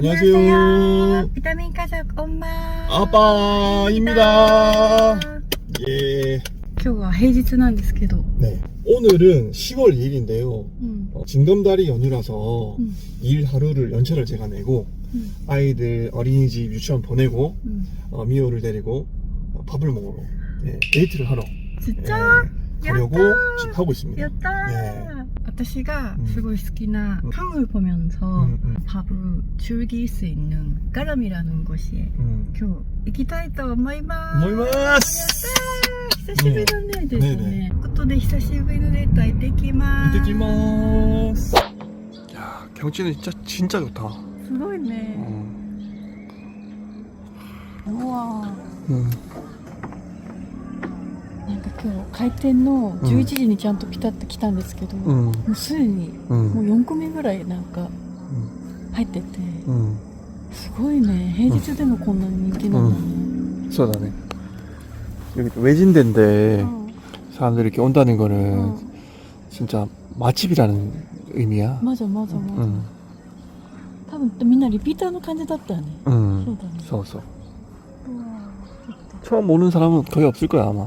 안녕하세요. 비타민 가족 엄마. 아빠입니다. 예. 今日は平日なんですけど。 네. 오늘은 10월 2일인데요. うん。 징검다리 연휴라서 음. 일 하루를 연차를 제가 내고 음. 아이들 어린이집 유치원 보내고 うん。 어, 미호를 데리고 어, 밥을 먹으러 예, 데이트를 하러 ちっ 예, ちゃ 가려고 やったー 지금 하고 있습니다. やったー、 예. 私が 음 すごい好きなうん 한국을 보면서 음, 음, 밥을 즐길 수 있는 까람이라는 곳에 음. 今日行きたいと思います。 모이마스! 久しぶりのね、ですねね。ねということで久しぶりのデート行ってきます。 이때키마스. 야, 경치는 진짜 진짜 좋다. すごいね。 음. うわ 음. なんか今日開店の11時にちゃんと来たって来たんですけど、も 음. うすでに 음. もう4個目ぐらいなんか 음. 入ってて、 음. すごいね平日でもこんなに人気なんだね、 쏘다네. 여기 외진데인데 うん 사람들이 이렇게 온다는 거는 うん 진짜 맛집이라는 의미야. まじゃまじゃまじゃ、 응, 多分みんなリピーターの感じだったよね、 응. そうだね 써서 うわちょっと 처음 오는 사람은 거의 없을 거야 아마.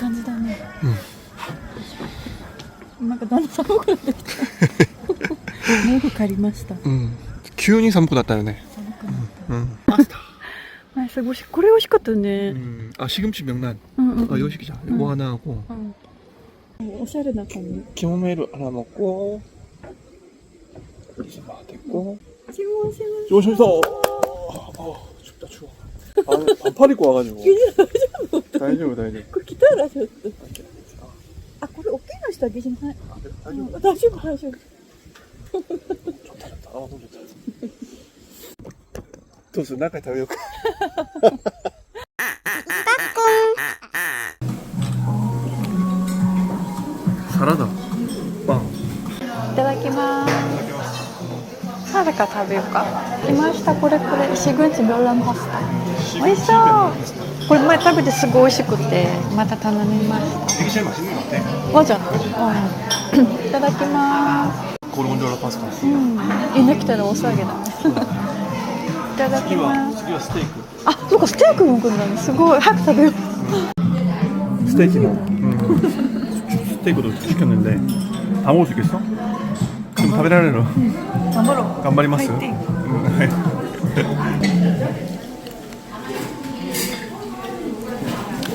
感じだねなんかだんだん寒くなってきた毛布借りました 응. 기운이 삼고 났다네. 寒くなっ 응. たあすごいこれ美味しかったね 음. 아 시금치 명란. うんうん 아 이거 시키자. 응. 이거 하나 하고 うんおしゃれな感じ 키모메로 하나 먹고. 이제 막 됐고. 注文しま 조심해서. 어, 춥다 추워. 아, 반팔 입고 와가지고. 다이丈夫 다이丈夫. たらちょっと。あ、これ大きいの下着じゃない。大丈夫、大丈夫、大丈夫。どうする、中食べようか。サラダ。パン。いただきます。サラダ食べようか。来ました、これこれ、石口ンチローランパスタ。美味しそう。これ前食べてすごい美味しくてまた頼みまし 이게 제일 맛있는 것 같아. たわじゃん、うん、いただきます 고르곤졸라 파스타. うんいなきたらお騒ぎだねいただきます 次はステーキ。あそうかステーキも来るんだねすごい早く食べよう 스테이크도. 스테이크도 시켰는데 다 먹을 수 있겠어? 좀食べられる? 頑張ろう 간발이마스. 파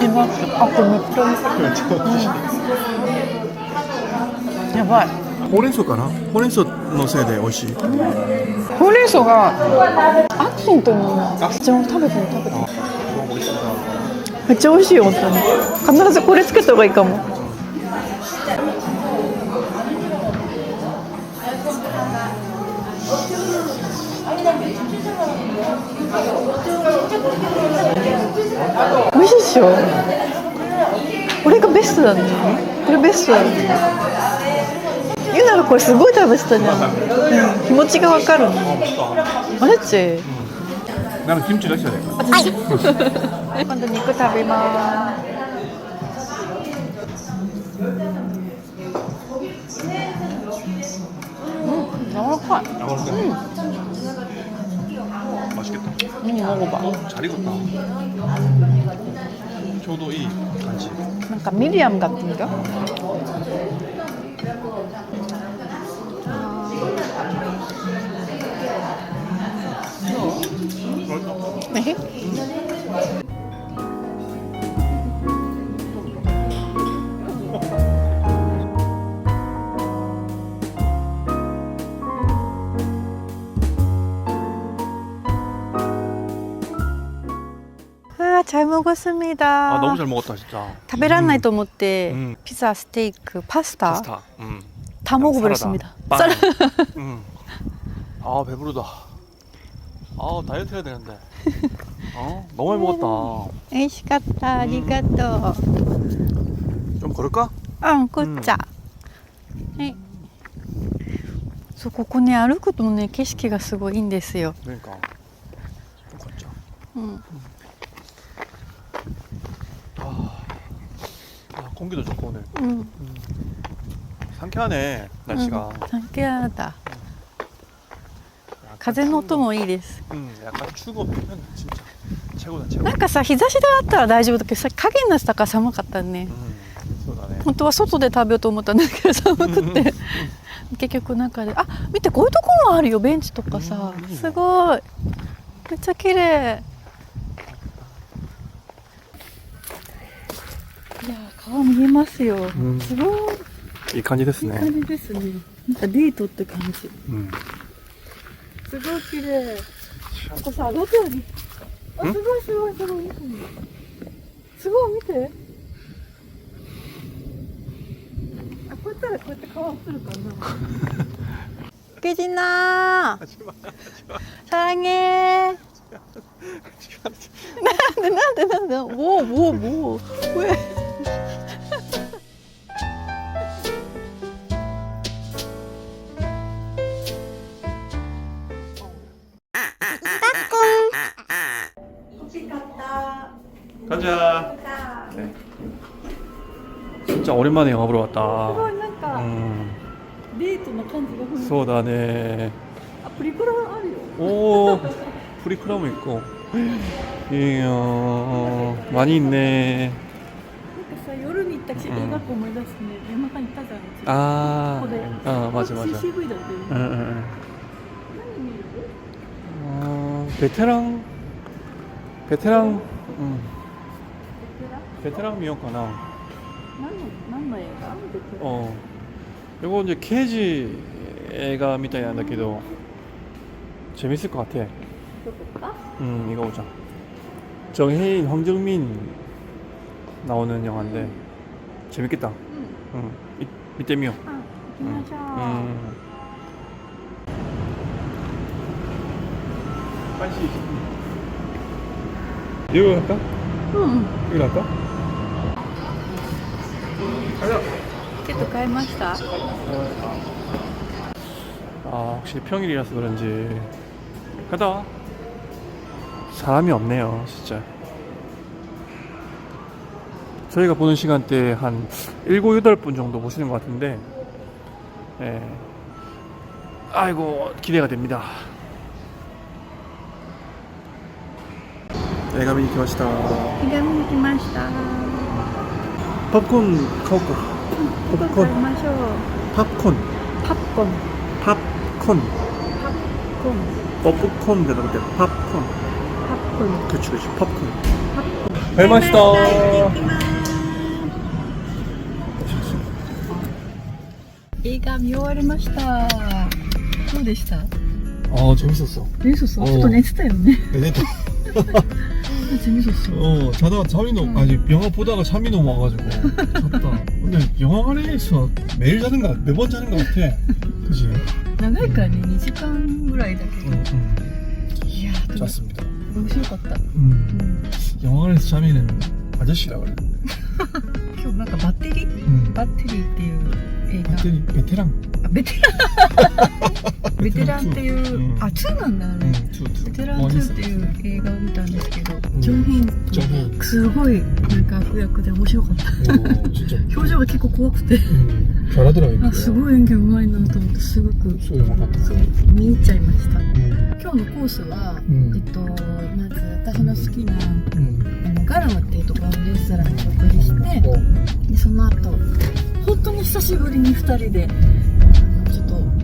美味しいいます。あ、これめっちゃ美味 しい。やばい。ほうれん草かな？ほうれん草のせいで美味しいほうれん草がアクセントになる。食べてみ食べてみ。めっちゃ美味しいよ本当に。必ずこれつけた方がいいかも。美味しいっしょこれがベストだねこれベストだねゆながこれすごい食べてたじゃん、うん、気持ちがわかるねマジ 나는 김치를 했어야 돼 今度肉食べますうん、柔らかい 맛있겠다 음, 응 먹어봐 잘 익었다. 저도 이 간식. 약간 미리암 같은가? 아. 음, 네. 음. 잘 먹었습니다. 아 너무 잘 먹었다 진짜. 食べらんないと思って、 음. ピザ、ステーキ、パスタ 파스타. 음. 다 먹어버렸습니다. 빵. 쌀- 음. 아 배부르다. 아 다이어트 해야 되는데. 어 너무 많이 먹었다. 美味しかった。ありがとう。 좀 걸을까? うん、こっちゃ。はい。そう、ここね、歩くとね、景色がすごいいいんですよ。 그러니까 좀 걷자. うん。 공기도 좋고 오늘 うん。 상쾌하네 날씨가. サンキャーだ。 약간 風の音 추운 もいいです。 거- 음, 약간 추고 편해 진짜 최고다 최고. なんかさ、日差しがあったら大丈夫だけど、さ、影になってたから寒かったね。 음, 쏟아네. 本当は外で食べようと思ったんだけど寒くて結局中であ見てこういうところもあるよベンチとかさうんいいねすごいめっちゃ綺麗 あ、見えますよ。うん、すごい。いい感じですね。いい感じですね。なんかデートって感じ。うん、すごい綺麗。ここさ、上がったよね。あ、すごいすごいすごい。すごい、見て。あ、こうやったらこうやって変わっるかな。けじなさげなんでなんでなんで？ウォーウォーウォー 가자. 네. 진짜 오랜만에 영화 보러 왔다. なんか 음, デートの感じがする 소다네. あプリクラあるよ 오, 프리크라무 있고. 이야, 많이 있네. なんかさ夜に行ったしうん映画館思い出すね夜中に行ったじゃん 아, ここで 아, 맞아, 맞아. CCV だったよね 응, 응, 응. 何見る 어, 베테랑, 베테랑, 음, ベテラン 베테랑 미역하나. 何の何の映画ベテラン 어, 이거 이제 케이지 애가 みたいなんだけど 재밌을 것 같아. どこか 음, 이거 보자. 정혜인, 황정민 나오는 영화인데 재밌겠다. うん 응, 이, 이때 미요. あ行きましょう、 음. 빨리. 이거 할까? うんうん 이거 할까? 가자. チケット買いました 아, 확실히 평일이라서 그런지 가다. 사람이 없네요, 진짜. 저희가 보는 시간대에 한 7, 8분 정도 보시는 것 같은데, 예. 아이고, 기대가 됩니다.映画見に来ました。映画見に来ました 팝콘 카오코. ここ買いましょう 팝콘. パッコン 팝콘. コン popcorn 되는 데 팝콘. パッコン 그치 그치 팝콘. パッコン 잘 맛있다. 映画見終わりましたどうでした 아 재밌었어. 재밌었어? 어. 좀 냈다よね 네네. 재밌었어 어 자다가 잠이 너무 응. 아니 영화 보다가 잠이 너무 와가지고 잤다. 근데 영화관에서 매일 자는 거 매번 자는 거 같아. 그지? 長いからね2時間ぐらいだけど 응, 응. いやーでも 잤습니다. 面白かった 음. 영화관에서 잠이는 아저씨라 그래. 今日なんかバッテリー 음. バッテリーっていう映画 완전히 베테랑. あベテラン ベテランっていう、あ、ツーなんだ、ベテランツーっていう映画を見たんですけど、ジョン・ヒン、すごいなんか悪役で面白かった。表情が結構怖くて、キャラドラあ、すごい演技うまいなと思って、すごく。そう、見入っちゃいました。今日のコースは、えっと、まず私の好きな、あのガラマっていうところのレストランにお送りして、で、その後、本当に久しぶりに2人で。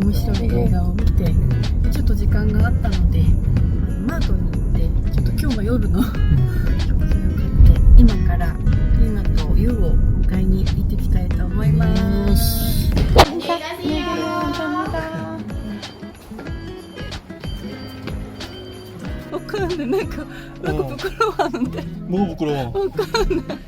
面白い映画を見てで 음. ちょっと時間があったのであのマートに行ってちょっと今日は夜の食事を買って今からティーナとユウを迎えに行ってきたいと思います。 감사합니다. 크는데 내가 내가 어. 부끄러워하는데 뭐가 부끄러워?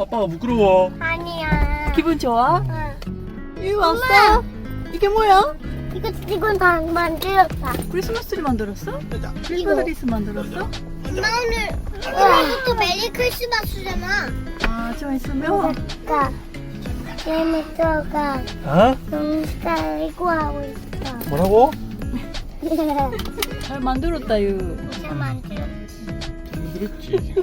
아빠가 부끄러워. 아니야. 기분 좋아? 응. 이거 왔어? 이게 뭐야? 이거 이건 다 만들었다. 크리스마스 트리 만들었어? 이거. 크리스마스 만들었어? 엄마 오늘 오늘부터 메리 크리스마스잖아. 아, 좀 있으면 그러니까 재밌어가 아? 너무 살고 하고 있어. 뭐라고? 잘 만들었다, 유. 진짜 만들었어. 힘들었지.